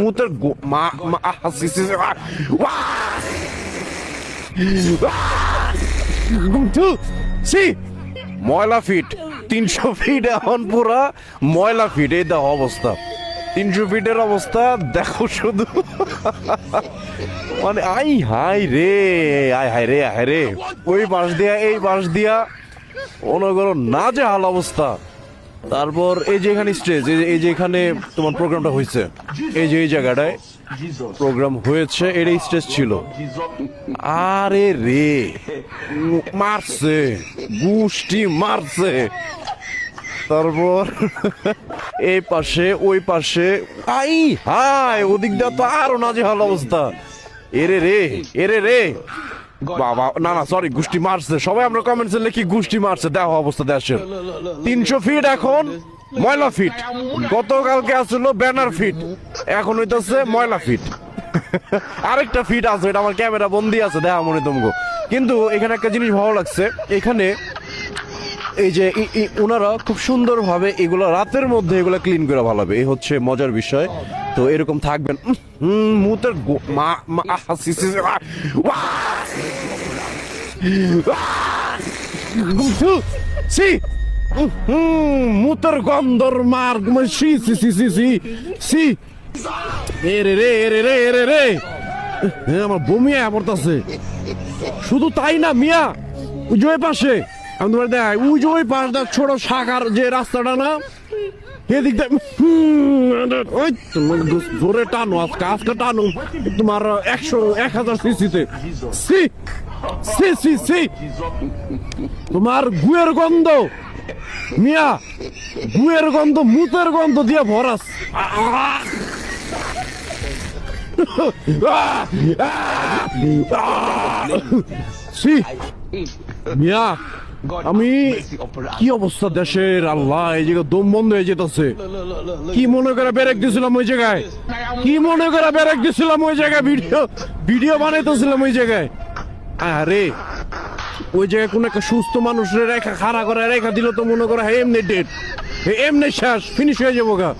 মুতের মা মা সি ময়লা ফিট, তিনশো ফিট এখন পুরা ময়লা ফিট, এই দেখো অবস্থা। তিনশো ফিটের অবস্থা, দেখো শুধু। মানে আই হাই রে, আই হাই রে হাই রে। ওই বাঁশ দিয়া, এই বাঁশ দিয়া অনগর না যে হাল অবস্থা। তারপর এই যে এখানে স্টেজ এই যে এখানে তোমার প্রোগ্রামটা হয়েছে, এই যে এই জায়গাটায় প্রোগ্রাম হয়েছে এটাই স্টেজ ছিল। আরে রে মারছে, গুষ্টি মারছে। তারপর এই পাশে, ওই পাশে, আই হাই ওদিক দিয়ে তো আরও নাজেহাল অবস্থা। এরে রে এরে রে। বাবা না না সরি গুষ্টি মারছে সবাই আমরা কমেন্টসে লিখি গুষ্টি মারছে দেখো অবস্থা দেশের তিনশো ফিট এখন ময়লা ফিট গতকালকে আসলো ব্যানার ফিট এখন হইতেছে ময়লা ফিট আরেকটা ফিট আছে এটা আমার ক্যামেরা বন্দি আছে দেখা মনে তোমাকে কিন্তু এখানে একটা জিনিস ভালো লাগছে এখানে এই যে ওনারা খুব সুন্দরভাবে এগুলো রাতের মধ্যে এগুলো ক্লিন করে ভালাবে। এই হচ্ছে মজার বিষয়। তো এরকম থাকবেন। হুম মুতের মা মা সি, মুতের গন্ধর মার মানে সি সি সি সি সি সি রে রে রে রে এ রে রে। আমার বমি আয়া পড়তাছে। শুধু তাই না মিয়া? ওই পাশে। আমি তোমার দেখাই ওই যে ওই পাশটা ছোট শাখার যে রাস্তাটা না, এদিক ওই জোরে টানো আজকে আজকে টানো। তোমার একশো, এক হাজার সিসিতে সি সি সি সি। তোমার গুয়ের গন্ধ, মিয়া, গুয়ের গন্ধ, মুতের গন্ধ দিয়ে ভরাস! সি, মিয়া আমি কি অবস্থা দেশের আল্লাহ এই জায়গা দম বন্ধ হয়ে যেতেছে কি মনে করে ব্যারেক দিছিলাম ওই জায়গায় কি মনে করে ব্যারেক দিছিলাম ওই জায়গায় ভিডিও ভিডিও বানাইতেছিলাম ওই জায়গায় আরে ওই জায়গায় কোন একটা সুস্থ মানুষের রেখা খাড়া করে রেখা দিল তো মনে করে হ্যাঁ, এমনি ডেট এমনি শেষ ফিনিশ হয়ে যাব গা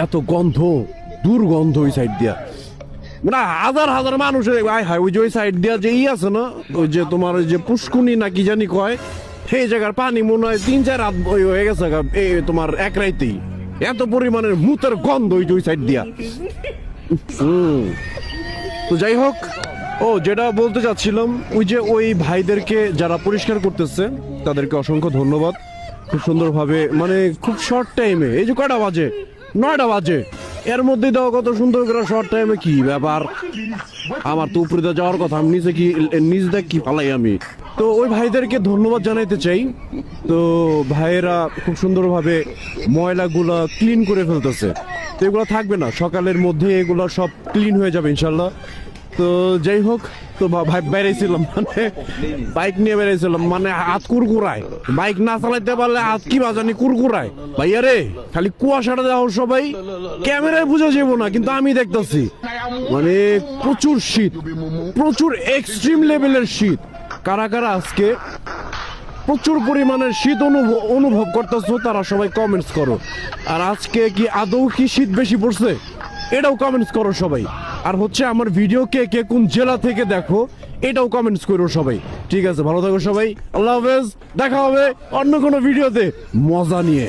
এত গন্ধ দুর্গন্ধ ওই সাইড দিয়া না, হাজার হাজার মানুষের, আয় হায়, ওই যে ওই সাইড দিয়া যে ই আছে না, ওই যে তোমার ওই যে পুষ্কুনি না কি জানি কয়, সেই জায়গার পানি মনে হয় তিন চার রাত হয়ে গেছে এই তোমার এক রাইতেই। এত পরিমাণের মুতের গন্ধ ওই ওই সাইড দিয়া। হুম। তো যাই হোক, ও, যেটা বলতে চাচ্ছিলাম, ওই যে ওই ভাইদেরকে যারা পরিষ্কার করতেছে, তাদেরকে অসংখ্য ধন্যবাদ। খুব সুন্দরভাবে মানে খুব শর্ট টাইমে এই যে কয়টা বাজে? নয়টা বাজে। এর মধ্যে দাও কত সুন্দর করে শর্ট টাইমে কি ব্যাপার? আমার তো উপরে তো যাওয়ার কথা, আমি নিজে কি, নিজ দেখ কি ফালাই আমি। তো ওই ভাইদেরকে ধন্যবাদ জানাইতে চাই। তো ভাইয়েরা খুব সুন্দরভাবে ময়লাগুলা ক্লিন করে ফেলতেছে। তো এগুলো থাকবে না, সকালের মধ্যে এগুলো সব ক্লিন হয়ে যাবে ইনশাল্লাহ। তো যাই হোক, তো ভাই বেড়াইছিলাম মানে বাইক নিয়ে বেড়াইছিলাম মানে হাত কুরকুরায়। বাইক না চালাইতে পারলে হাত কি বাজানি কুরকুরায়। ভাইয়া রে, খালি কুয়াশাটা দেখো সবাই, ক্যামেরায় বুঝে যাব না, কিন্তু আমি দেখতেছি মানে প্রচুর শীত, প্রচুর এক্সট্রিম লেভেলের শীত। কারা কারা আজকে প্রচুর পরিমাণের শীত অনুভব করতেছো, তারা সবাই কমেন্টস করো। আর আজকে কি আদৌ কি শীত বেশি পড়ছে? এটাও কমেন্টস করো সবাই। আর হচ্ছে আমার ভিডিও কে কে কোন জেলা থেকে দেখো, এটাও কমেন্টস করো সবাই। ঠিক আছে, ভালো থাকো সবাই। আল্লাহ হাফেজ, দেখা হবে অন্য কোনো ভিডিওতে মজা নিয়ে।